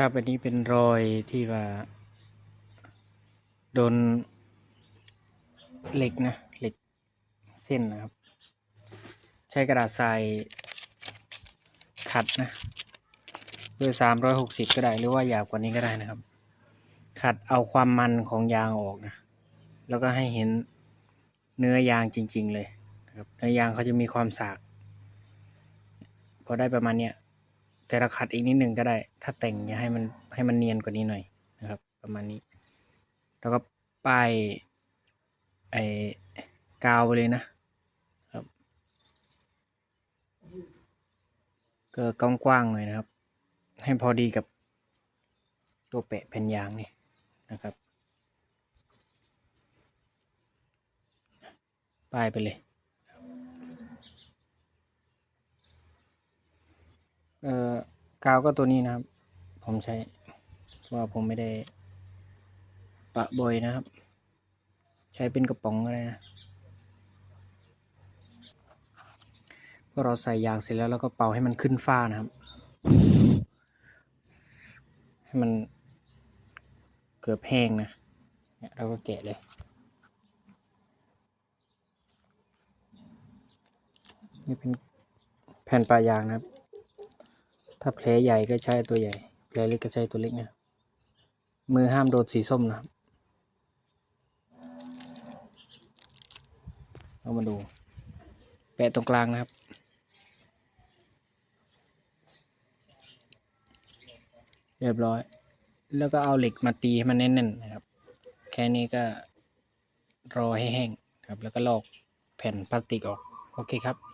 ครับอันนี้เป็นรอยที่ว่าโดนเหล็กนะเหล็กเส้นนะครับ ใช้กระดาษทรายขัดนะด้วยสามร้อยหกสิบก็ได้หรือว่าหยาบกว่านี้ก็ได้นะครับ ขัดเอาความมันของยางออกนะ แล้วก็ให้เห็นเนื้อยางจริง ๆ เลยนะครับเนื้อยางเขาจะมีความสาก พอได้ประมาณเนี้ย แต่เราขัดอีกนิดหนึ่งก็ได้ ถ้าแต่งอย่าให้มันให้มันเนียนกว่านี้หน่อยนะครับ ประมาณนี้ แล้วก็ป้ายไอ้กาวไปเลยนะครับ ก็กว้างๆหน่อยนะครับ ให้พอดีกับตัวแปะแผ่นยางนี่นะครับป้ายไปเลย เอ่อกาวก็ตัวนี้นะครับ ผมใช้เพราะว่าผมไม่ได้ ปะบ่อยนะครับ ใช้เป็นกระป๋องก็ได้นะพอเราใส่ยางเสร็จแล้วเราก็เป่าให้มันขึ้นฟ้านะครับ ให้มันเกือบแห้งนะเนี่ยเราก็แกะเลยนี่เป็นแผ่นปลายางนะครับ ถ้าแผลใหญ่ก็ใช้ตัวใหญ่ แผลเล็กก็ใช้ตัวเล็กนะ มือห้ามโดนสีส้มนะครับเอามาดู แปะตรงกลางนะครับ เรียบร้อย แล้วก็เอาเหล็กมาตีให้มันแน่นๆนะครับ แค่นี้ก็รอให้แห้งครับ แล้วก็ลอกแผ่นพลาสติกออก โอเคครับ